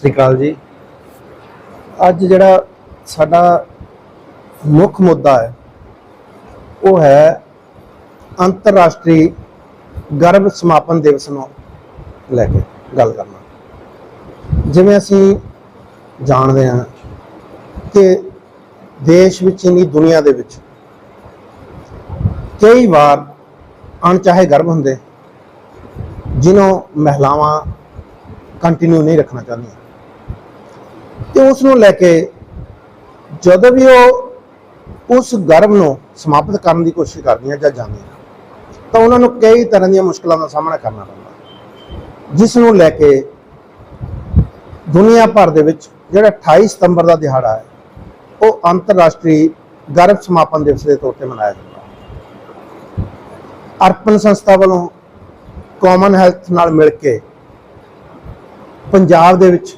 ਸਤਿ ਸ਼੍ਰੀ ਅਕਾਲ ਜੀ। ਅੱਜ ਜਿਹੜਾ ਸਾਡਾ ਮੁੱਖ ਮੁੱਦਾ ਹੈ, ਉਹ ਹੈ ਅੰਤਰਰਾਸ਼ਟਰੀ ਗਰਭ ਸਮਾਪਨ ਦਿਵਸ ਨੂੰ ਲੈ ਕੇ ਗੱਲ ਕਰਨਾ। ਜਿਵੇਂ ਅਸੀਂ ਜਾਣਦੇ ਹਾਂ ਕਿ ਦੇਸ਼ ਵਿੱਚ ਹੀ ਨਹੀਂ ਦੁਨੀਆ ਦੇ ਵਿੱਚ ਕਈ ਵਾਰ ਅਣਚਾਹੇ ਗਰਭ ਹੁੰਦੇ ਜਿਨ੍ਹਾਂ ਮਹਿਲਾਵਾਂ ਕੰਟੀਨਿਊ ਨਹੀਂ ਰੱਖਣਾ ਚਾਹੁੰਦੀਆਂ। ਤੇ ਉਸ ਨੂੰ ਲੈ ਕੇ ਜਦੋਂ ਵੀ ਉਹ ਉਸ ਗਰਭ ਨੂੰ ਸਮਾਪਤ ਕਰਨ ਦੀ ਕੋਸ਼ਿਸ਼ ਕਰਦੀਆਂ ਜਾਂ ਜਾਂਦੀਆਂ, ਤਾਂ ਉਹਨਾਂ ਨੂੰ ਕਈ ਤਰ੍ਹਾਂ ਦੀਆਂ ਮੁਸ਼ਕਲਾਂ ਦਾ ਸਾਹਮਣਾ ਕਰਨਾ ਪੈਂਦਾ। ਜਿਸ ਨੂੰ ਲੈ ਕੇ ਦੁਨੀਆ ਭਰ ਦੇ ਵਿੱਚ ਜਿਹੜਾ 28 ਸਤੰਬਰ ਦਾ ਦਿਹਾੜਾ ਹੈ, ਉਹ ਅੰਤਰਰਾਸ਼ਟਰੀ ਗਰਭ ਸਮਾਪਨ ਦਿਵਸ ਦੇ ਤੌਰ ਤੇ ਮਨਾਇਆ ਜਾਂਦਾ ਹੈ। ਅਰਪਣ ਸੰਸਥਾ ਵੱਲੋਂ ਕਾਮਨ ਹੈਲਥ ਨਾਲ ਮਿਲ ਕੇ ਪੰਜਾਬ ਦੇ ਵਿੱਚ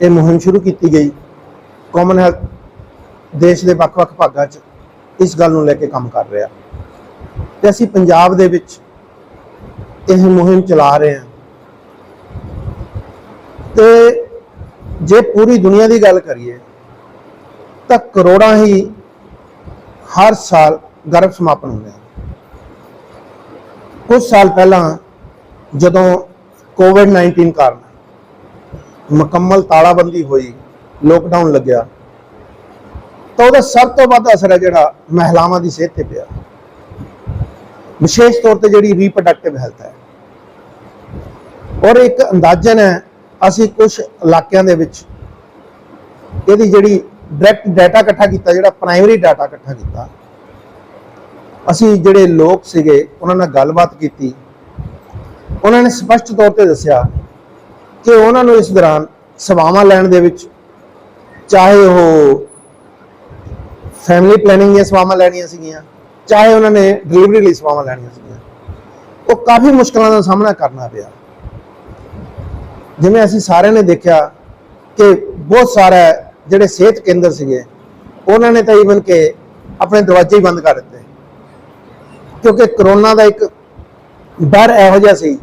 ਇਹ ਮੁਹਿੰਮ ਸ਼ੁਰੂ ਕੀਤੀ ਗਈ ਕਾਮਨ ਹੈਲਥ ਦੇਸ਼ ਦੇ ਵੱਖ-ਵੱਖ ਭਾਗਾਂ 'ਚ ਇਸ ਗੱਲ ਨੂੰ ਲੈ ਕੇ ਕੰਮ ਕਰ ਰਿਹਾ। ਤੇ ਅਸੀਂ ਪੰਜਾਬ ਦੇ ਵਿੱਚ ਇਹ ਮੁਹਿੰਮ ਚਲਾ ਰਹੇ ਹਾਂ। ਤੇ ਜੇ ਪੂਰੀ ਦੁਨੀਆ ਦੀ ਗੱਲ ਕਰੀਏ ਤਾਂ ਕਰੋੜਾਂ ਹੀ ਹਰ ਸਾਲ ਗਰਭ ਸਮਾਪਨ ਹੁੰਦੇ ਹਨ ਕੁਝ ਸਾਲ ਪਹਿਲਾਂ ਜਦੋਂ ਕੋਵਿਡ-19 ਕਾਰਨ ਮੁਕੰਮਲ ਤਾਲਾਬੰਦੀ ਹੋਈ ਲੋਕਡਾਊਨ ਲੱਗਿਆ। ਤਾਂ ਉਹਦਾ ਸਭ ਤੋਂ ਵੱਧ ਅਸਰ ਹੈ ਜਿਹੜਾ ਮਹਿਲਾਵਾਂ ਦੀ ਸਿਹਤ ਤੇ ਪਿਆ। ਵਿਸ਼ੇਸ਼ ਤੌਰ ਤੇ ਜਿਹੜੀ ਰੀਪਰੋਡਕਟਿਵ ਹੈਲਥ ਹੈ। ਔਰ ਇੱਕ ਅੰਦਾਜ਼ਨ ਹੈ, ਅਸੀਂ ਕੁਝ ਇਲਾਕਿਆਂ ਦੇ ਵਿੱਚ ਇਹਦੀ ਜਿਹੜੀ ਡਾਇਰੈਕਟ ਡਾਟਾ ਇਕੱਠਾ ਕੀਤਾ, ਜਿਹੜਾ ਪ੍ਰਾਇਮਰੀ ਡਾਟਾ ਇਕੱਠਾ ਕੀਤਾ। ਅਸੀਂ ਜਿਹੜੇ ਲੋਕ ਸੀਗੇ, ਉਹਨਾਂ ਨਾਲ ਗੱਲਬਾਤ ਕੀਤੀ। ਉਹਨਾਂ ਨੇ ਸਪਸ਼ਟ ਤੌਰ ਤੇ ਦੱਸਿਆ ਕਿ ਉਹਨਾਂ ਨੂੰ ਇਸ ਦੌਰਾਨ ਸੇਵਾਵਾਂ ਲੈਣ ਦੇ ਵਿੱਚ, ਚਾਹੇ ਉਹ ਫੈਮਿਲੀ ਪਲੈਨਿੰਗ ਦੀਆਂ ਸੇਵਾਵਾਂ ਲੈਣੀਆਂ ਸੀਗੀਆਂ, ਚਾਹੇ ਉਹਨਾਂ ਨੇ ਡਿਲੀਵਰੀ ਲਈ ਸੇਵਾਵਾਂ ਲੈਣੀਆਂ ਸੀਗੀਆਂ, ਉਹ ਕਾਫੀ ਮੁਸ਼ਕਲਾਂ ਦਾ ਸਾਹਮਣਾ ਕਰਨਾ ਪਿਆ। ਜਿਵੇਂ ਅਸੀਂ ਸਾਰਿਆਂ ਨੇ ਦੇਖਿਆ ਕਿ ਬਹੁਤ ਸਾਰਾ ਜਿਹੜੇ ਸਿਹਤ ਕੇਂਦਰ ਸੀਗੇ, ਉਹਨਾਂ ਨੇ ਤਾਂ ਈਵਨ ਕਿ ਆਪਣੇ ਦਰਵਾਜ਼ੇ ਹੀ ਬੰਦ ਕਰ ਦਿੱਤੇ। ਕਿਉਂਕਿ ਕਰੋਨਾ ਦਾ ਇੱਕ ਡਰ ਇਹੋ ਜਿਹਾ ਸੀ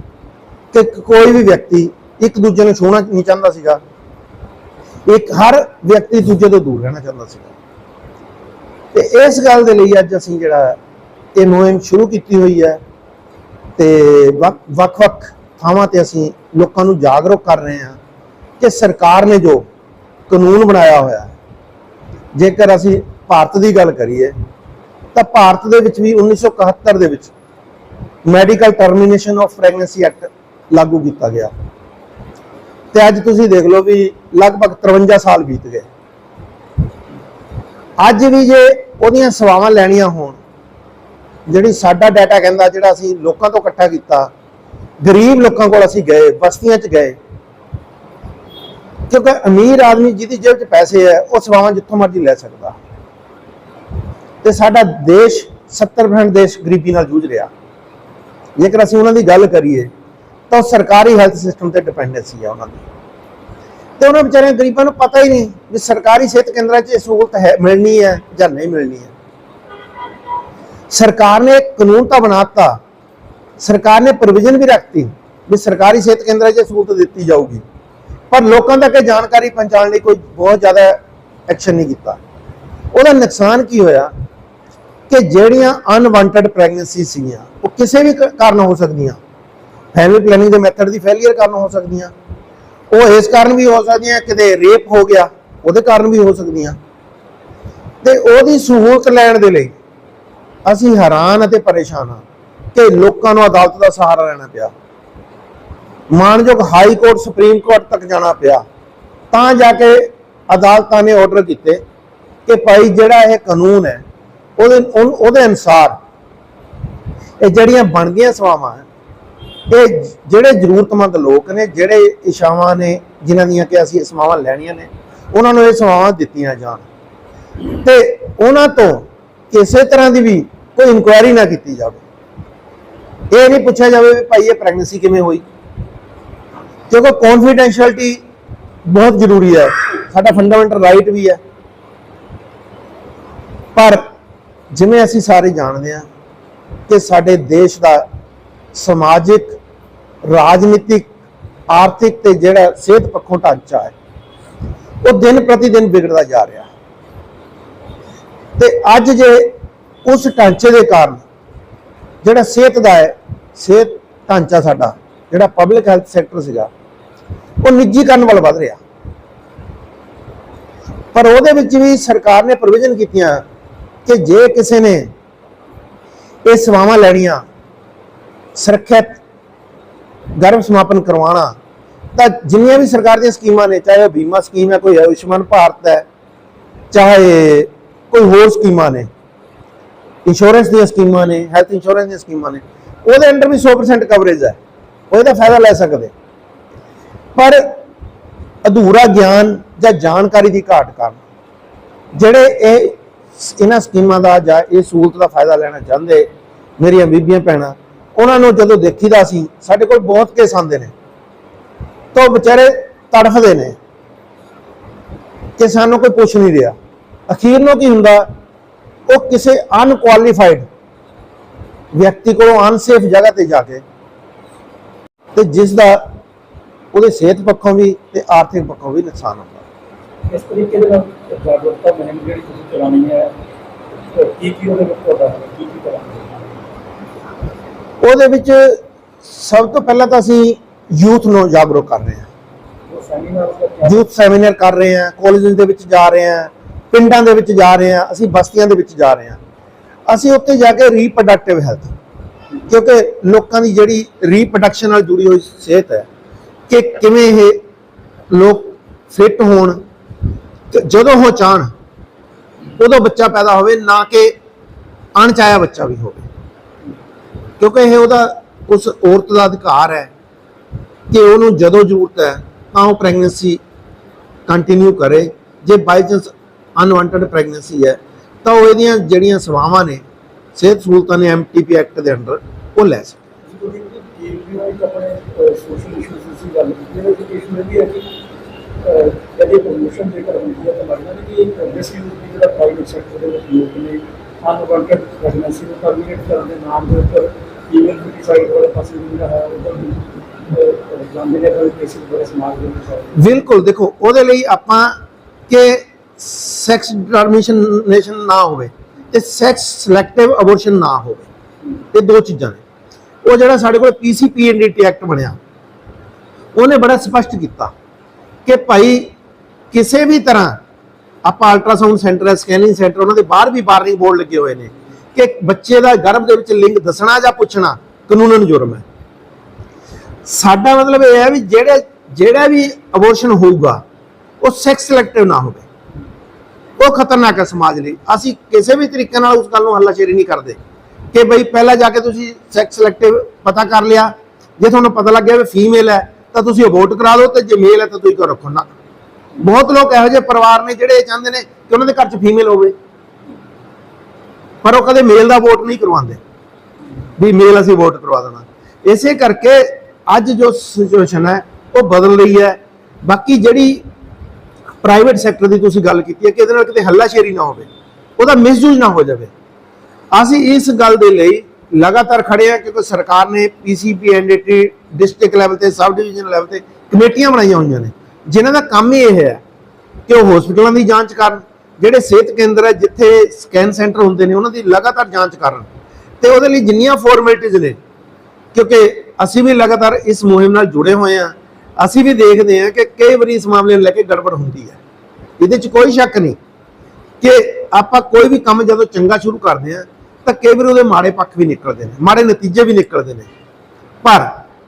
ਕਿ ਕੋਈ ਵੀ ਵਿਅਕਤੀ ਇੱਕ ਦੂਜੇ ਨੂੰ ਛੂਹਣਾ ਨਹੀਂ ਚਾਹੁੰਦਾ ਸੀਗਾ। ਇੱਕ ਹਰ ਵਿਅਕਤੀ ਦੂਜੇ ਤੋਂ ਦੂਰ ਰਹਿਣਾ ਚਾਹੁੰਦਾ ਸੀਗਾ। ਤੇ ਇਸ ਗੱਲ ਦੇ ਲਈ ਅੱਜ ਅਸੀਂ ਜਿਹੜਾ ਇਹ ਮੁਹਿੰਮ ਸ਼ੁਰੂ ਕੀਤੀ ਹੋਈ ਹੈ ਤੇ ਵੱਖ-ਵੱਖ ਥਾਵਾਂ ਤੇ ਅਸੀਂ ਲੋਕਾਂ ਨੂੰ ਜਾਗਰੂਕ ਕਰ ਰਹੇ ਹਾਂ ਕਿ ਸਰਕਾਰ ਨੇ ਜੋ ਕਾਨੂੰਨ ਬਣਾਇਆ ਹੋਇਆ ਹੈ, ਜੇਕਰ ਅਸੀਂ ਭਾਰਤ ਦੀ ਗੱਲ ਕਰੀਏ, ਤਾਂ ਭਾਰਤ ਦੇ ਵਿੱਚ ਵੀ 1971 ਦੇ ਵਿੱਚ medical termination of pregnancy act ਲਾਗੂ ਕੀਤਾ ਗਿਆ। ਤੇ ਅੱਜ ਤੁਸੀਂ ਦੇਖ ਲਓ ਵੀ ਲਗਭਗ 53 ਸਾਲ ਬੀਤ ਗਏ। ਅੱਜ ਵੀ ਜੇ ਉਹਦੀਆਂ ਸੇਵਾਵਾਂ ਲੈਣੀਆਂ ਹੋਣ, ਜਿਹੜੀ ਸਾਡਾ ਡਾਟਾ ਕਹਿੰਦਾ, ਜਿਹੜਾ ਅਸੀਂ ਲੋਕਾਂ ਤੋਂ ਇਕੱਠਾ ਕੀਤਾ, ਗਰੀਬ ਲੋਕਾਂ ਕੋਲ ਅਸੀਂ ਗਏ, ਬਸਤੀਆਂ 'ਚ ਗਏ, ਕਿਉਂਕਿ ਅਮੀਰ ਆਦਮੀ ਜਿਹਦੀ ਜੇਬ 'ਚ ਪੈਸੇ ਹੈ, ਉਹ ਸੇਵਾਵਾਂ ਜਿੱਥੋਂ ਮਰਜ਼ੀ ਲੈ ਸਕਦਾ। ਤੇ ਸਾਡਾ ਦੇਸ਼ 70% ਦੇਸ਼ ਗਰੀਬੀ ਨਾਲ ਜੂਝ ਰਿਹਾ। ਜੇਕਰ ਅਸੀਂ ਉਹਨਾਂ ਦੀ ਗੱਲ ਕਰੀਏ ਤਾਂ ਉਹ ਸਰਕਾਰੀ ਹੈਲਥ ਸਿਸਟਮ ਤੇ ਡਿਪੈਂਡੈਂਸੀ ਹੈ ਉਹਨਾਂ ਦੀ। ਤੇ ਉਹਨਾਂ ਵਿਚਾਰਿਆਂ ਗਰੀਬਾਂ ਨੂੰ ਪਤਾ ਹੀ ਨਹੀਂ ਵੀ ਸਰਕਾਰੀ ਸਿਹਤ ਕੇਂਦਰਾਂ 'ਚ ਇਹ ਸਹੂਲਤ ਹੈ, ਮਿਲਣੀ ਹੈ ਜਾਂ ਨਹੀਂ ਮਿਲਣੀ ਹੈ। ਸਰਕਾਰ ਨੇ ਇੱਕ ਕਾਨੂੰਨ ਤਾਂ ਬਣਾਤਾ ਸਰਕਾਰ ਨੇ ਪ੍ਰੋਵੀਜ਼ਨ ਵੀ ਰੱਖਤੀ ਵੀ ਸਰਕਾਰੀ ਸਿਹਤ ਕੇਂਦਰਾਂ 'ਚ ਇਹ ਸਹੂਲਤ ਦਿੱਤੀ ਜਾਊਗੀ। ਪਰ ਲੋਕਾਂ ਤੱਕ ਇਹ ਜਾਣਕਾਰੀ ਪਹੁੰਚਾਉਣ ਲਈ ਕੋਈ ਬਹੁਤ ਜ਼ਿਆਦਾ ਐਕਸ਼ਨ ਨਹੀਂ ਕੀਤਾ। ਉਹਦਾ ਨੁਕਸਾਨ ਕੀ ਹੋਇਆ ਕਿ ਜਿਹੜੀਆਂ ਅਨਵਾਂਟਡ ਪ੍ਰੈਗਨੈਂਸੀ ਸੀਗੀਆਂ, ਉਹ ਕਿਸੇ ਵੀ ਕਾਰਨ ਹੋ ਸਕਦੀਆਂ। ਫੈਮਿਲੀ ਪਲੈਨਿੰਗ ਦੇ ਮੈਥਡ ਦੀ ਫੇਲਿਅਰ ਕਾਰਨ ਹੋ ਸਕਦੀਆਂ। ਉਹ ਇਸ ਕਾਰਨ ਵੀ ਹੋ ਸਕਦੀਆਂ, ਕਿਤੇ ਰੇਪ ਹੋ ਗਿਆ, ਉਹਦੇ ਕਾਰਨ ਵੀ ਹੋ ਸਕਦੀਆਂ। ਤੇ ਉਹਦੀ ਸਹੂਲਤ ਲੈਣ ਦੇ ਲਈ ਅਸੀਂ ਹੈਰਾਨ ਅਤੇ ਪਰੇਸ਼ਾਨ ਹਾਂ ਕਿ ਲੋਕਾਂ ਨੂੰ ਅਦਾਲਤ ਦਾ ਸਹਾਰਾ ਲੈਣਾ ਪਿਆ। ਮਾਨਯੋਗ ਹਾਈ ਕੋਰਟ ਸੁਪਰੀਮ ਕੋਰਟ ਤੱਕ ਜਾਣਾ ਪਿਆ। ਤਾਂ ਜਾ ਕੇ ਅਦਾਲਤਾਂ ਨੇ ਆਰਡਰ ਕੀਤੇ ਕਿ ਭਾਈ ਜਿਹੜਾ ਇਹ ਕਾਨੂੰਨ ਹੈ, ਉਹਦੇ ਉਹਦੇ ਅਨੁਸਾਰ ਇਹ ਜਿਹੜੀਆਂ ਬਣਦੀਆਂ ਸੇਵਾਵਾਂ ਇਹ ਜਿਹੜੇ ਜ਼ਰੂਰਤਮੰਦ ਲੋਕ ਨੇ, ਜਿਹੜੇ ਇਸ਼ਾਵਾਂ ਨੇ, ਜਿਨ੍ਹਾਂ ਦੀਆਂ ਕਿ ਅਸੀਂ ਸੇਵਾਵਾਂ ਲੈਣੀਆਂ ਨੇ, ਉਹਨਾਂ ਨੂੰ ਇਹ ਸੇਵਾਵਾਂ ਦਿੱਤੀਆਂ ਜਾਣ। ਤੇ ਉਹਨਾਂ ਤੋਂ ਕਿਸੇ ਤਰ੍ਹਾਂ ਦੀ ਵੀ ਕੋਈ ਇਨਕੁਆਇਰੀ ਨਾ ਕੀਤੀ ਜਾਵੇ। ਇਹ ਨਹੀਂ ਪੁੱਛਿਆ ਜਾਵੇ ਵੀ ਭਾਈ, ਇਹ ਪ੍ਰੈਗਨੈਂਸੀ ਕਿਵੇਂ ਹੋਈ? ਕਿਉਂਕਿ ਕੌਨਫੀਡੈਂਸ਼ੀਅਲਟੀ ਬਹੁਤ ਜ਼ਰੂਰੀ ਹੈ। ਸਾਡਾ ਫੰਡਾਮੈਂਟਲ ਰਾਈਟ ਵੀ ਹੈ। ਪਰ ਜਿਵੇਂ ਅਸੀਂ ਸਾਰੇ ਜਾਣਦੇ ਹਾਂ ਕਿ ਸਾਡੇ ਦੇਸ਼ ਦਾ ਸਮਾਜਿਕ ਰਾਜਨੀਤਿਕ, ਆਰਥਿਕ ਤੇ ਜਿਹੜਾ ਸਿਹਤ ਪੱਖੋਂ ਢਾਂਚਾ ਹੈ, ਉਹ ਦਿਨ ਪ੍ਰਤੀ ਦਿਨ ਵਿਗੜਦਾ ਜਾ ਰਿਹਾ ਤੇ ਅੱਜ ਜੇ ਉਸ ਢਾਂਚੇ ਦੇ ਕਾਰਨ ਜਿਹੜਾ ਸਿਹਤ ਦਾ ਹੈ, ਸਿਹਤ ਢਾਂਚਾ ਸਾਡਾ, ਜਿਹੜਾ ਪਬਲਿਕ ਹੈਲਥ ਸੈਕਟਰ ਸੀਗਾ, ਉਹ ਨਿੱਜੀਕਰਨ ਵੱਲ ਵਧ ਰਿਹਾ। ਪਰ ਉਹਦੇ ਵਿੱਚ ਵੀ ਸਰਕਾਰ ਨੇ ਪ੍ਰੋਵੀਜ਼ਨ ਕੀਤੀਆਂ ਕਿ ਜੇ ਕਿਸੇ ਨੇ ਇਹ ਸੇਵਾਵਾਂ ਲੈਣੀਆਂ, ਸੁਰੱਖਿਅਤ ਗਰਭ ਸਮਾਪਨ ਕਰਵਾਉਣਾ, ਤਾਂ ਜਿੰਨੀਆਂ ਵੀ ਸਰਕਾਰ ਦੀਆਂ ਸਕੀਮਾਂ ਨੇ, ਚਾਹੇ ਉਹ ਬੀਮਾ ਸਕੀਮ ਹੈ, ਕੋਈ ਆਯੁਸ਼ਮਾਨ ਭਾਰਤ ਹੈ, ਚਾਹੇ ਕੋਈ ਹੋਰ ਸਕੀਮਾਂ ਨੇ ਇੰਸ਼ੋਰੈਂਸ ਦੀਆਂ ਸਕੀਮਾਂ ਨੇ ਹੈਲਥ ਇੰਸ਼ੋਰੈਂਸ ਦੀਆਂ ਸਕੀਮਾਂ ਨੇ, ਉਹਦੇ ਅੰਡਰ ਵੀ 100% ਕਵਰੇਜ ਹੈ ਉਹਦਾ ਫਾਇਦਾ ਲੈ ਸਕਦੇ। ਪਰ ਅਧੂਰਾ ਗਿਆਨ ਜਾਂ ਜਾਣਕਾਰੀ ਦੀ ਘਾਟ ਕਾਰਨ ਜਿਹੜੇ ਇਹ, ਇਹਨਾਂ ਸਕੀਮਾਂ ਦਾ ਜਾਂ ਇਹ ਸਹੂਲਤ ਦਾ ਫਾਇਦਾ ਲੈਣਾ ਚਾਹੁੰਦੇ ਮੇਰੀਆਂ ਬੀਬੀਆਂ, ਭੈਣਾਂ ਉਹਨਾਂ ਨੂੰ ਜਦੋਂ ਦੇਖੀਦਾ ਸੀ, ਸਾਡੇ ਕੋਲ ਬਹੁਤ ਕੇਸ ਆਉਂਦੇ ਨੇ। ਤਾਂ ਵਿਚਾਰੇ ਤੜਫਦੇ ਨੇ ਕਿ ਸਾਨੂੰ ਕੋਈ ਪੁੱਛ ਨਹੀਂ ਰਿਹਾ। ਅਖੀਰ ਨੂੰ ਕੀ ਹੁੰਦਾ? ਉਹ ਕਿਸੇ ਅਨਕੁਆਲੀਫਾਈਡ ਵਿਅਕਤੀ ਕੋਲੋਂ ਅਨਸੇਫ ਜਗ੍ਹਾ ਤੇ ਜਾ ਕੇ ਤੇ ਜਿਸ ਦਾ ਉਹਦੇ ਸਿਹਤ ਪੱਖੋਂ ਵੀ ਤੇ ਆਰਥਿਕ ਪੱਖੋਂ ਵੀ ਨੁਕਸਾਨ ਹੁੰਦਾ। ਇਸ ਤਰੀਕੇ ਦੇ ਨਾਲ ਜਾਗਰੂਕਤਾ ਮੁਹਿੰਮ ਜਿਹੜੀ ਤੁਸੀਂ ਚਲਾਉਣੀ ਹੈ ਕੀ ਕੀ ਉਹਦੇ ਵਿੱਚ ਤੁਹਾਡਾ ਕੀ ਕੀ ਕਰਾਂਗੇ? ਉਹਦੇ ਵਿੱਚ ਸਭ ਤੋਂ ਪਹਿਲਾਂ ਤਾਂ ਅਸੀਂ ਯੂਥ ਨੂੰ ਜਾਗਰੂਕ ਕਰ ਰਹੇ ਹਾਂ। ਯੂਥ ਸੈਮੀਨਾਰ ਕਰ ਰਹੇ ਹਾਂ, ਕਾਲਜਾਂ ਦੇ ਵਿੱਚ ਜਾ ਰਹੇ ਹਾਂ, ਪਿੰਡਾਂ ਦੇ ਵਿੱਚ ਜਾ ਰਹੇ ਹਾਂ, ਅਸੀਂ ਬਸਤੀਆਂ ਦੇ ਵਿੱਚ ਜਾ ਰਹੇ ਹਾਂ। ਅਸੀਂ ਉੱਥੇ ਜਾ ਕੇ ਰੀਪਰੋਡਕਟਿਵ ਹੈਲਥ ਕਿਉਂਕਿ ਲੋਕਾਂ ਦੀ ਜਿਹੜੀ ਰੀਪਰੋਡਕਸ਼ਨ ਨਾਲ ਜੁੜੀ ਹੋਈ ਸਿਹਤ ਹੈ, ਕਿ ਕਿਵੇਂ ਇਹ ਲੋਕ ਫਿੱਟ ਹੋਣ, ਤੇ ਜਦੋਂ ਉਹ ਚਾਹਣ, ਉਦੋਂ ਬੱਚਾ ਪੈਦਾ ਹੋਵੇ, ਨਾ ਕਿ ਅਣਚਾਇਆ ਬੱਚਾ ਵੀ ਹੋਵੇ। ਕਿਉਂਕਿ ਇਹ ਉਹਦਾ ਉਸ ਔਰਤ ਦਾ ਅਧਿਕਾਰ ਹੈ ਕਿ ਉਹਨੂੰ ਜਦੋਂ ਜ਼ਰੂਰਤ ਹੈ ਤਾਂ ਉਹ ਪ੍ਰੈਗਨੈਂਸੀ ਕੰਟੀਨਿਊ ਕਰੇ। ਜੇ ਬਾਈ ਚਾਂਸ ਅਨਵਾਂਟਡ ਪ੍ਰੈਗਨੈਂਸੀ ਹੈ, ਤਾਂ ਉਹ ਇਹਦੀਆਂ ਜਿਹੜੀਆਂ ਸੇਵਾਵਾਂ ਨੇ, ਸਿਹਤ ਸਹੂਲਤਾਂ ਨੇ ਐਮਟੀਪੀ ਐਕਟ ਦੇ ਅੰਡਰ, ਉਹ ਲੈ ਸਕਦਾ। ਤੁਸੀਂ ਕੋਈ ਇੱਕ ਵੀ ਹੁੰਦੀ ਹੈ ਤਾਂ ਲੱਗਦਾ ਨਹੀਂ ਕਿ ਇੱਕ ਮਿਸਯੂਜ਼ ਵੀ ਜਿਹੜਾ ਪ੍ਰਾਈਵੇਟ ਸੈਕਟਰ ਦੇ ਵਿੱਚ ਲੋਕ ਨੇ ਅਨਵਾਂਟਡ ਪ੍ਰੈਗਨੈਂਸੀ ਨੂੰ ਟਰਮੀਨੇਟ ਕਰਨ ਦੇ ਨਾਮ ਦੇ ਉੱਪਰ ਫੀਮੇਲ ਫੀਟੀਸਾਈਡ ਵਾਲੇ ਪਾਸੇ ਜਿਹੜਾ ਹੈ, ਉਧਰ ਵੀ ਜਾਂਦੇ ਨੇ, ਆਪਣੇ ਕੇਸਿਸ ਬੜੇ ਸਮਾਜ ਦੇ ਵਿੱਚ ਬਿਲਕੁਲ, ਦੇਖੋ, ਉਹਦੇ ਲਈ ਆਪਾਂ ਕਿ ਸੈਕਸ ਡਿਟਰਮੀਨੇਸ਼ਨ ਨਾ ਹੋਵੇ ਤੇ ਸੈਕਸ ਸਿਲੈਕਟਿਵ ਅਬੋਰਸ਼ਨ ਨਾ ਹੋਵੇ, ਇਹ ਦੋ ਚੀਜ਼ਾਂ ਨੇ। ਉਹ ਜਿਹੜਾ ਸਾਡੇ ਕੋਲ ਪੀਸੀਪੀਐਨਡੀਟੀ ਐਕਟ ਬਣਿਆ, ਉਹਨੇ ਬੜਾ ਸਪਸ਼ਟ ਕੀਤਾ ਕਿ ਭਾਈ ਕਿਸੇ ਵੀ ਤਰ੍ਹਾਂ ਆਪਾਂ ਅਲਟਰਾਸਾਊਂਡ ਸੈਂਟਰ ਹੈ ਸਕੈਨਿੰਗ ਸੈਂਟਰ ਉਹਨਾਂ ਦੇ ਬਾਹਰ ਵੀ ਵਾਰਨਿੰਗ ਬੋਰਡ ਲੱਗੇ ਹੋਏ ਨੇ ਕਿ ਬੱਚੇ ਦਾ ਗਰਭ ਦੇ ਵਿੱਚ ਲਿੰਗ ਦੱਸਣਾ ਜਾਂ ਪੁੱਛਣਾ ਕਾਨੂੰਨਨ ਜੁਰਮ ਹੈ। ਸਾਡਾ ਮਤਲਬ ਇਹ ਹੈ ਵੀ ਜਿਹੜੇ, ਜਿਹੜਾ ਵੀ ਅਬੋਰਸ਼ਨ ਹੋਊਗਾ, ਉਹ ਸੈਕਸ ਸਿਲੈਕਟਿਵ ਨਾ ਹੋਵੇ। ਉਹ ਖਤਰਨਾਕ ਹੈ ਸਮਾਜ ਲਈ। ਅਸੀਂ ਕਿਸੇ ਵੀ ਤਰੀਕੇ ਨਾਲ ਉਸ ਗੱਲ ਨੂੰ ਹੱਲਾਸ਼ੇਰੀ ਨਹੀਂ ਕਰਦੇ ਕਿ ਬਈ ਪਹਿਲਾਂ ਜਾ ਕੇ ਤੁਸੀਂ ਸੈਕਸ ਸਿਲੈਕਟਿਵ ਪਤਾ ਕਰ ਲਿਆ। ਜੇ ਤੁਹਾਨੂੰ ਪਤਾ ਲੱਗਿਆ ਵੀ ਫੀਮੇਲ ਹੈ, ਤਾਂ ਤੁਸੀਂ ਅਬੋਰਟ ਕਰਾ ਦਿਓ ਤੇ ਜੇ ਮੇਲ ਹੈ, ਤਾਂ ਤੁਸੀਂ ਘਰ ਰੱਖੋ ਨਾ ਬਹੁਤ ਲੋਕ ਇਹੋ ਜਿਹੇ ਪਰਿਵਾਰ ਨੇ ਜਿਹੜੇ ਇਹ ਚਾਹੁੰਦੇ ਨੇ ਕਿ ਉਹਨਾਂ ਦੇ ਘਰ 'ਚ ਫੀਮੇਲ ਹੋਵੇ। ਪਰ ਉਹ ਕਦੇ ਮੇਲ ਦਾ ਵੋਟ ਨਹੀਂ ਕਰਵਾਉਂਦੇ। ਵੀ ਮੇਲ ਅਸੀਂ ਵੋਟ ਕਰਵਾ ਦੇਣਾ। ਇਸੇ ਕਰਕੇ ਅੱਜ ਜੋ ਸਿਚੁਏਸ਼ਨ ਹੈ, ਉਹ ਬਦਲ ਰਹੀ ਹੈ। ਬਾਕੀ ਜਿਹੜੀ ਪ੍ਰਾਈਵੇਟ ਸੈਕਟਰ ਦੀ ਤੁਸੀਂ ਗੱਲ ਕੀਤੀ ਹੈ ਕਿ ਇਹਦੇ ਨਾਲ ਕਿਤੇ ਹੱਲਾਸ਼ੇਰੀ ਨਾ ਹੋਵੇ, ਉਹਦਾ ਮਿਸਯੂਜ਼ ਨਾ ਹੋ ਜਾਵੇ। ਅਸੀਂ ਇਸ ਗੱਲ ਦੇ ਲਈ ਲਗਾਤਾਰ ਖੜੇ ਹਾਂ ਕਿਉਂਕਿ ਸਰਕਾਰ ਨੇ ਪੀਸੀਪੀ ਐਨਡੀਟੀ ਡਿਸਟ੍ਰਿਕਟ ਲੈਵਲ ਤੇ ਸਬ ਡਿਵੀਜ਼ਨ ਲੈਵਲ ਤੇ ਕਮੇਟੀਆਂ ਬਣਾਈਆਂ ਹੋਈਆਂ ਨੇ। ਜਿਨ੍ਹਾਂ ਦਾ ਕੰਮ ਹੀ ਇਹ ਹੈ ਕਿ ਉਹ ਹਸਪਤਾਲਾਂ ਦੀ ਜਾਂਚ ਕਰਨ, ਜਿਹੜੇ ਸਿਹਤ ਕੇਂਦਰ ਹੈ, ਜਿੱਥੇ ਸਕੈਨ ਸੈਂਟਰ ਹੁੰਦੇ ਨੇ, ਉਹਨਾਂ ਦੀ ਲਗਾਤਾਰ ਜਾਂਚ ਕਰਨ। ਤੇ ਉਹਦੇ ਲਈ ਜਿੰਨੀਆਂ ਫਾਰਮੈਲਿਟੀਜ਼ ਨੇ, ਕਿਉਂਕਿ ਅਸੀਂ ਵੀ ਲਗਾਤਾਰ ਇਸ ਮੁਹਿੰਮ ਨਾਲ ਜੁੜੇ ਹੋਏ ਆ ਅਸੀਂ ਵੀ ਦੇਖਦੇ ਹਾਂ ਕਿ ਕਈ ਵਾਰੀ ਇਸ ਮਾਮਲੇ ਨੂੰ ਲੈ ਕੇ ਗੜਬੜ ਹੁੰਦੀ ਹੈ। ਇਹਦੇ 'ਚ ਕੋਈ ਸ਼ੱਕ ਨਹੀਂ ਕਿ ਆਪਾਂ ਕੋਈ ਵੀ ਕੰਮ ਜਦੋਂ ਚੰਗਾ ਸ਼ੁਰੂ ਕਰਦੇ ਆ ਤਾਂ ਕਈ ਵਾਰ ਉਹਦੇ ਮਾੜੇ ਪੱਖ ਵੀ ਨਿਕਲਦੇ ਨੇ, ਮਾੜੇ ਨਤੀਜੇ ਵੀ ਨਿਕਲਦੇ ਨੇ। ਪਰ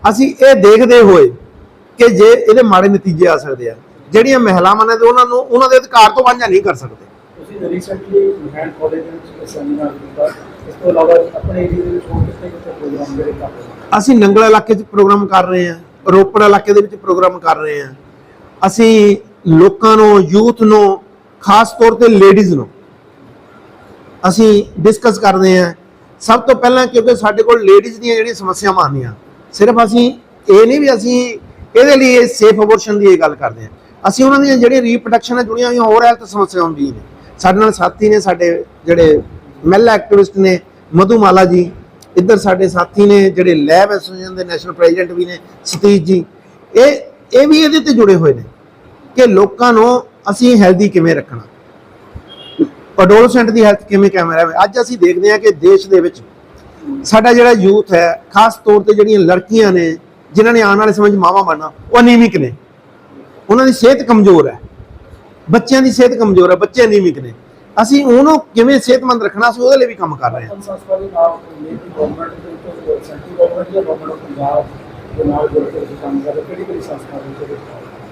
ਅਸੀਂ ਇਹ ਦੇਖਦੇ ਹੋਏ ਕਿ ਜੇ ਇਹਦੇ ਮਾੜੇ ਨਤੀਜੇ ਆ ਸਕਦੇ ਆ ਜਿਹੜੀਆਂ ਮਹਿਲਾਵਾਂ ਨੇ ਤੇ ਉਹਨਾਂ ਨੂੰ ਉਹਨਾਂ ਦੇ ਅਧਿਕਾਰ ਤੋਂ ਵਾਂਝਾ ਨਹੀਂ ਕਰ ਸਕਦੇ। ਤੁਸੀਂ ਰੀਸੈਂਟਲੀ ਮਹਿਣ ਕਾਲਜ ਦੇ ਵਿੱਚ ਸੈਮੀਨਾਰ ਕੀਤਾ। ਇਸ ਤੋਂ ਇਲਾਵਾ ਆਪਣੇ ਏਰੀਆ ਦੇ ਵਿੱਚ ਹੋਰ ਕਿਤੇ ਕਿਤੇ ਪ੍ਰੋਗਰਾਮ ਜਿਹੜੇ ਕਰ ਰਹੇ ਹੋ? ਅਸੀਂ ਨੰਗਲ ਇਲਾਕੇ 'ਚ ਪ੍ਰੋਗਰਾਮ ਕਰ ਰਹੇ ਹਾਂ ਰੋਪੜ ਇਲਾਕੇ ਦੇ ਵਿੱਚ ਪ੍ਰੋਗਰਾਮ ਕਰ ਰਹੇ ਹਾਂ। ਅਸੀਂ ਲੋਕਾਂ ਨੂੰ ਯੂਥ ਨੂੰ ਖਾਸ ਤੌਰ ਤੇ ਲੇਡੀਜ਼ ਨੂੰ ਅਸੀਂ ਡਿਸਕਸ ਕਰਦੇ ਹਾਂ। ਸਭ ਤੋਂ ਪਹਿਲਾਂ ਕਿਉਂਕਿ ਸਾਡੇ ਕੋਲ ਲੇਡੀਜ਼ ਦੀਆਂ ਜਿਹੜੀਆਂ ਸਮੱਸਿਆਵਾਂ ਆਉਂਦੀਆਂ ਸਿਰਫ ਅਸੀਂ ਇਹ ਨਹੀਂ ਵੀ ਅਸੀਂ ਇਹਦੇ ਲਈ ਇਹ ਸੇਫ ਅਬੋਰਸ਼ਨ ਦੀ ਇਹ ਗੱਲ ਕਰਦੇ ਹਾਂ ਅਸੀਂ ਉਹਨਾਂ ਦੀਆਂ ਜਿਹੜੀ ਰੀਪਰੋਡਕਸ਼ਨ ਨਾਲ ਜੁੜੀਆਂ ਹੋਈਆਂ ਹੋਰ ਹੈਲਥ ਸਮੱਸਿਆਵਾਂ ਵੀ ਨੇ। ਸਾਡੇ ਨਾਲ ਸਾਥੀ ਨੇ, ਸਾਡੇ ਜਿਹੜੇ ਮਹਿਲਾ ਐਕਟਿਵਿਸਟ ਨੇ ਮਧੂਮਾਲਾ ਜੀ, ਇੱਧਰ ਸਾਡੇ ਸਾਥੀ ਨੇ, ਜਿਹੜੇ ਲੈਬ ਐਸੋਸੀਏਸ਼ਨ ਦੇ ਨੈਸ਼ਨਲ ਪ੍ਰੈਜ਼ੀਡੈਂਟ ਵੀ ਨੇ, ਸਤੀਸ਼ ਜੀ। ਇਹ ਇਹ ਵੀ ਇਹਦੇ ਤੇ ਜੁੜੇ ਹੋਏ ਨੇ ਕਿ ਲੋਕਾਂ ਨੂੰ ਅਸੀਂ ਹੈਲਦੀ ਕਿਵੇਂ ਰੱਖਣਾ। ਅਡੋਲਸੈਂਟ ਦੀ ਹੈਲਥ ਕਿਵੇਂ ਕਿਵੇਂ ਰਹੇ। ਅੱਜ ਅਸੀਂ ਦੇਖਦੇ ਹਾਂ ਕਿ ਦੇਸ਼ ਦੇ ਵਿੱਚ ਸਾਡਾ ਜਿਹੜਾ ਯੂਥ ਹੈ, ਖਾਸ ਤੌਰ ਤੇ ਜਿਹੜੀਆਂ ਲੜਕੀਆਂ ਨੇ ਜਿਨ੍ਹਾਂ ਨੇ ਆਉਣ ਵਾਲੇ ਸਮੇਂ 'ਚ ਮਾਵਾ ਬਣਨਾ ਉਹ ਅਨੀਮਿਕ ਨੇ। ਉਹਨਾਂ ਦੀ ਸਿਹਤ ਕਮਜ਼ੋਰ ਹੈ। ਬੱਚਿਆਂ ਦੀ ਸਿਹਤ ਕਮਜ਼ੋਰ ਹੈ ਬੱਚੇ ਅਨੀਮਿਕ ਨੇ। ਅਸੀਂ ਉਹਨੂੰ ਕਿਵੇਂ ਸਿਹਤਮੰਦ ਰੱਖਣਾ ਅਸੀਂ ਉਹਦੇ ਲਈ ਵੀ ਕੰਮ ਕਰ ਰਹੇ ਹਾਂ। ਕਰ ਰਹੇ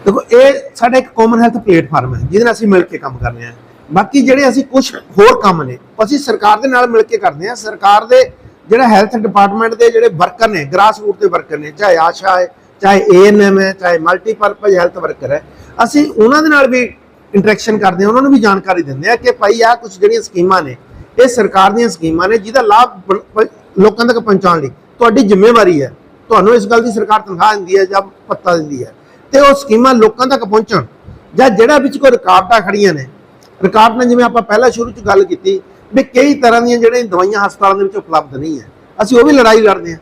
ਦੇਖੋ ਇਹ ਸਾਡਾ ਇੱਕ ਕਾਮਨ ਹੈਲਥ ਪਲੇਟਫਾਰਮ ਹੈ ਜਿਹਦੇ ਨਾਲ ਅਸੀਂ ਮਿਲ ਕੇ ਕੰਮ ਕਰਨੇ ਆ ਬਾਕੀ ਜਿਹੜੇ ਅਸੀਂ ਕੁਝ ਹੋਰ ਕੰਮ ਨੇ ਅਸੀਂ ਸਰਕਾਰ ਦੇ ਨਾਲ ਮਿਲ ਕੇ ਕਰਦੇ ਆ ਸਰਕਾਰ ਦੇ ਜਿਹੜਾ ਹੈਲਥ ਡਿਪਾਰਟਮੈਂਟ ਦੇ ਜਿਹੜੇ ਵਰਕਰ ਨੇ ਗ੍ਰਾਸ ਰੂਟ ਦੇ ਵਰਕਰ ਨੇ, ਚਾਹੇ ਆਸ਼ਾ ਹੈ, ਚਾਹੇ ਏਐਨਐਮ ਹੈ, ਚਾਹੇ ਮਲਟੀਪਰਪਸ ਹੈਲਥ ਵਰਕਰ ਹੈ, ਅਸੀਂ ਉਹਨਾਂ ਦੇ ਨਾਲ ਵੀ ਇੰਟਰੈਕਸ਼ਨ ਕਰਦੇ ਹਾਂ, ਉਹਨਾਂ ਨੂੰ ਵੀ ਜਾਣਕਾਰੀ ਦਿੰਦੇ ਆ ਕਿ ਭਾਈ ਆ ਕੁਝ ਜਿਹੜੀਆਂ ਸਕੀਮਾਂ ਨੇ, ਇਹ ਸਰਕਾਰ ਦੀਆਂ ਸਕੀਮਾਂ ਨੇ, ਜਿਹਦਾ ਲਾਭ ਲੋਕਾਂ ਤੱਕ ਪਹੁੰਚਾਉਣ ਲਈ ਤੁਹਾਡੀ ਜ਼ਿੰਮੇਵਾਰੀ ਹੈ। ਤੁਹਾਨੂੰ ਇਸ ਗੱਲ ਦੀ ਸਰਕਾਰ ਤਨਖਾਹ ਦਿੰਦੀ ਹੈ ਜਾਂ ਪੱਤਾ ਦਿੰਦੀ ਹੈ। ਤੇ ਉਹ ਸਕੀਮਾਂ ਲੋਕਾਂ ਤੱਕ ਪਹੁੰਚਣ ਜਾਂ ਜਿਹੜਾ ਵਿੱਚ ਕੋਈ ਰੁਕਾਵਟਾਂ ਖੜੀਆਂ ਨੇ। ਰੁਕਾਵਟਾਂ ਜਿਵੇਂ ਆਪਾਂ ਪਹਿਲਾਂ ਸ਼ੁਰੂ ਚ ਗੱਲ ਕੀਤੀ ਵੀ ਕਈ ਤਰ੍ਹਾਂ ਦੀਆਂ ਜਿਹੜੀਆਂ ਦਵਾਈਆਂ ਹਸਪਤਾਲਾਂ ਦੇ ਵਿੱਚ ਉਪਲਬਧ ਨਹੀਂ ਹੈ। ਅਸੀਂ ਉਹ ਵੀ ਲੜਾਈ ਲੜਦੇ ਹਾਂ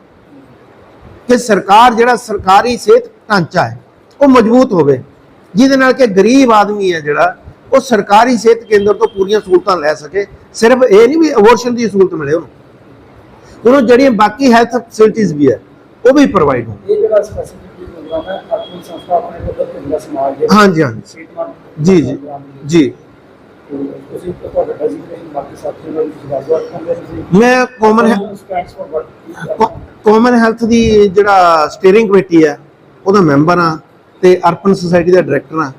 ਕਿ ਸਰਕਾਰ ਜਿਹੜਾ ਸਰਕਾਰੀ ਸਿਹਤ ਢਾਂਚਾ ਹੈ ਉਹ ਮਜ਼ਬੂਤ ਹੋਵੇ। ਜਿਹਦੇ ਨਾਲ ਕਿ ਗਰੀਬ ਆਦਮੀ ਹੈ ਜਿਹੜਾ ਉਹ ਸਰਕਾਰੀ ਸਿਹਤ ਕੇਂਦਰ ਤੋਂ ਪੂਰੀਆਂ ਸਹੂਲਤਾਂ ਲੈ ਸਕੇ। ਸਿਰਫ ਇਹ ਨਹੀਂ ਵੀ ਅਬੋਰਸ਼ਨ ਦੀ ਸਹੂਲਤ ਮਿਲੇ ਉਹਨੂੰ। ਉਹਨੂੰ ਜਿਹੜੀਆਂ ਬਾਕੀ ਹੈਲਥ ਫੈਸਿਲਿਟੀਆਂ ਵੀ ਹੈ ਉਹ ਵੀ ਪ੍ਰੋਵਾਈਡ ਹੋਣ। ਇਹ ਜਿਹੜਾ ਸਪੈਸੀਫਿਕ ਪ੍ਰੋਗਰਾਮ ਹੈ ਅਰਪਣ ਸੰਸਥਾ ਆਪਣੇ ਪੱਧਰ ਤੇ ਜਿਹੜਾ ਸਮਾਜ ਦੇ ਹਾਂਜੀ ਹਾਂਜੀ। ਜੀ ਜੀ। ਜੀ। ਤੁਸੀਂ ਤੁਹਾਡਾ ਡੈਜ਼ਿਗਨੇਸ਼ਨ ਬਾਕੀ ਸਾਥੀਆਂ ਨਾਲ ਤੁਸੀਂ ਦੱਸ ਦਿਓ ਅਰਪਣ ਦੇ ਤੁਸੀਂ। ਮੈਂ ਕਾਮਨ ਵਰਕ ਕਾਮਨ ਹੈਲਥ ਦੀ ਜਿਹੜਾ ਸਟੀਅਰਿੰਗ ਕਮੇਟੀ ਹੈ ਉਹਦਾ ਮੈਂਬਰ ਆ ਤੇ ਅਰਪਨ ਸੁਸਾਇਟੀ ਦਾ ਡਾਇਰੈਕਟਰ ਆ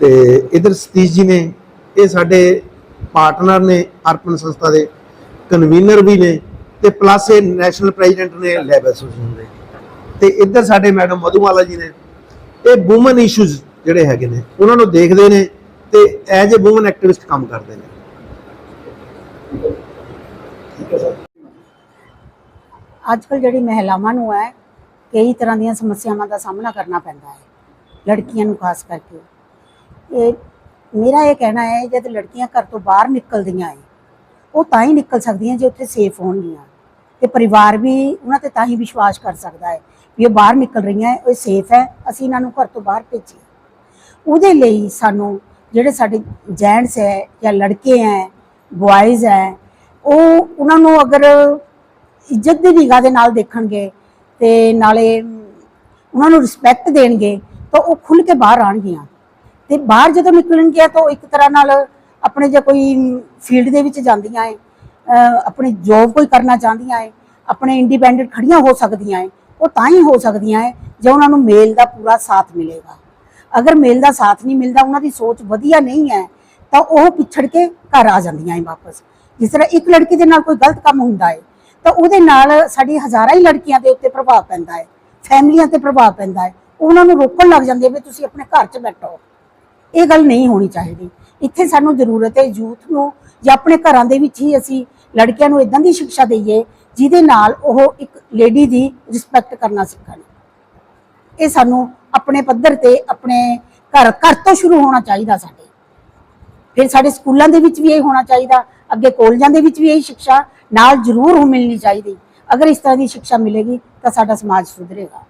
ਤੇ ਇਧਰ ਸਤੀਸ਼ ਜੀ ਨੇ ਇਹ ਸਾਡੇ ਪਾਰਟਨਰ ਨੇ ਅਰਪਨ ਸੰਸਥਾ ਦੇ ਕਨਵੀਨਰ ਵੀ ਨੇ ਤੇ ਪਲੱਸ ਇਹ ਨੈਸ਼ਨਲ ਪ੍ਰੈਜ਼ੀਡੈਂਟ ਨੇ ਲੈਬ ਐਸੋਸੀਏਸ਼ਨ ਦੇ। ਤੇ ਇੱਧਰ ਸਾਡੇ ਮੈਡਮ ਮਧੂਮਾਲਾ ਜੀ ਨੇ ਇਹ ਔਮਨ ਇਸ਼ੂਜ਼ ਜਿਹੜੇ ਹੈਗੇ ਨੇ ਉਹਨਾਂ ਨੂੰ ਦੇਖਦੇ ਨੇ ਤੇ ਐਜ਼ ਅ ਔਮਨ ਐਕਟਿਵਿਸਟ ਕੰਮ ਕਰਦੇ ਨੇ। ਅੱਜ ਕੱਲ ਜਿਹੜੀ ਮਹਿਲਾਵਾਂ ਨੂੰ ਹੈ ਕਈ ਤਰ੍ਹਾਂ ਦੀਆਂ ਸਮੱਸਿਆਵਾਂ ਦਾ ਸਾਹਮਣਾ ਕਰਨਾ ਪੈਂਦਾ ਹੈ ਲੜਕੀਆਂ ਨੂੰ ਖਾਸ ਕਰਕੇ। ਇਹ ਮੇਰਾ ਇਹ ਕਹਿਣਾ ਹੈ ਜਦ ਲੜਕੀਆਂ ਘਰ ਤੋਂ ਬਾਹਰ ਨਿਕਲਦੀਆਂ ਹੈ ਉਹ ਤਾਂ ਹੀ ਨਿਕਲ ਸਕਦੀਆਂ ਜੇ ਉੱਥੇ ਸੇਫ ਹੋਣਗੀਆਂ। ਤੇ ਪਰਿਵਾਰ ਵੀ ਉਹਨਾਂ ਤੇ ਤਾਂ ਹੀ ਵਿਸ਼ਵਾਸ ਕਰ ਸਕਦਾ ਹੈ ਵੀ ਇਹ ਬਾਹਰ ਨਿਕਲ ਰਹੀਆਂ ਹੈ ਉਹ ਸੇਫ ਹੈ ਅਸੀਂ ਇਹਨਾਂ ਨੂੰ ਘਰ ਤੋਂ ਬਾਹਰ ਭੇਜੀਏ। ਉਹਦੇ ਲਈ ਸਾਨੂੰ ਜਿਹੜੇ ਸਾਡੇ ਜੈਂਟਸ ਹੈ ਜਾਂ ਲੜਕੇ ਹੈ ਬੁਆਇਜ਼ ਹੈ, ਉਹ ਉਹਨਾਂ ਨੂੰ ਅਗਰ ਇੱਜ਼ਤ ਦੀ ਨਿਗਾਹ ਦੇ ਨਾਲ ਦੇਖਣਗੇ ਤੇ ਨਾਲੇ ਉਹਨਾਂ ਨੂੰ ਰਿਸਪੈਕਟ ਦੇਣਗੇ, ਤਾਂ ਉਹ ਖੁੱਲ ਕੇ ਬਾਹਰ ਆਣਗੀਆਂ ਤੇ ਬਾਹਰ ਜਦੋਂ ਨਿਕਲਣਗੀਆਂ, ਤਾਂ ਉਹ ਇੱਕ ਤਰ੍ਹਾਂ ਨਾਲ ਆਪਣੇ ਜੇ ਕੋਈ ਫੀਲਡ ਦੇ ਵਿੱਚ ਜਾਂਦੀਆਂ ਹੈ ਆਪਣੀ ਜੋਬ ਕੋਈ ਕਰਨਾ ਚਾਹੁੰਦੀਆਂ ਏ, ਆਪਣੇ ਇੰਡੀਪੈਂਡੈਂਟ ਖੜੀਆਂ ਹੋ ਸਕਦੀਆਂ ਹੈ ਉਹ ਤਾਂ ਹੀ ਹੋ ਸਕਦੀਆਂ ਹੈ ਜੇ ਉਹਨਾਂ ਨੂੰ ਮੇਲ ਦਾ ਪੂਰਾ ਸਾਥ ਮਿਲੇਗਾ। ਅਗਰ ਮੇਲ ਦਾ ਸਾਥ ਨਹੀਂ ਮਿਲਦਾ, ਉਹਨਾਂ ਦੀ ਸੋਚ ਵਧੀਆ ਨਹੀਂ ਹੈ, ਤਾਂ ਉਹ ਪਿਛੜ ਕੇ ਘਰ ਆ ਜਾਂਦੀਆਂ ਏ ਵਾਪਸ। ਜਿਸ ਤਰ੍ਹਾਂ ਇੱਕ ਲੜਕੀ ਦੇ ਨਾਲ ਕੋਈ ਗਲਤ ਕੰਮ ਹੁੰਦਾ ਹੈ, ਤਾਂ ਉਹਦੇ ਨਾਲ ਸਾਡੀ ਹਜ਼ਾਰਾਂ ਹੀ ਲੜਕੀਆਂ ਦੇ ਉੱਤੇ ਪ੍ਰਭਾਵ ਪੈਂਦਾ ਹੈ, ਫੈਮਲੀਆਂ ਤੇ ਪ੍ਰਭਾਵ ਪੈਂਦਾ ਹੈ। ਉਹਨਾਂ ਨੂੰ ਰੋਕਣ ਲੱਗ ਜਾਂਦੇ ਵੀ ਤੁਸੀਂ ਆਪਣੇ ਘਰ 'ਚ ਬੈਠੋ। ਇਹ ਗੱਲ ਨਹੀਂ ਹੋਣੀ ਚਾਹੀਦੀ। ਇੱਥੇ ਸਾਨੂੰ ਜ਼ਰੂਰਤ ਹੈ ਯੂਥ ਨੂੰ ਜਾਂ ਆਪਣੇ ਘਰਾਂ ਦੇ ਵਿੱਚ ਹੀ ਅਸੀਂ ਲੜਕਿਆਂ ਨੂੰ ਇਦਾਂ ਦੀ ਸਿੱਖਿਆ ਦਈਏ, ਜਿਹਦੇ ਨਾਲ ਉਹ ਇੱਕ ਲੇਡੀ ਦੀ ਰਿਸਪੈਕਟ ਕਰਨਾ ਸਿੱਖਣ। ਇਹ ਸਾਨੂੰ ਆਪਣੇ ਪੱਧਰ ਤੇ, ਆਪਣੇ ਘਰ ਘਰ ਤੋਂ ਸ਼ੁਰੂ ਹੋਣਾ ਚਾਹੀਦਾ ਸਾਡੇ। ਫਿਰ ਸਾਡੇ ਸਕੂਲਾਂ ਦੇ ਵਿੱਚ ਵੀ ਇਹ ਹੋਣਾ ਚਾਹੀਦਾ, ਅੱਗੇ ਕਾਲਜਾਂ ਦੇ ਵਿੱਚ ਵੀ ਇਹ ਸਿੱਖਿਆ ਨਾਲ ਜ਼ਰੂਰ ਮਿਲਣੀ ਚਾਹੀਦੀ। ਅਗਰ ਇਸ ਤਰ੍ਹਾਂ ਦੀ ਸਿੱਖਿਆ ਮਿਲੇਗੀ ਤਾਂ ਸਾਡਾ ਸਮਾਜ ਸੁਧਰੇਗਾ।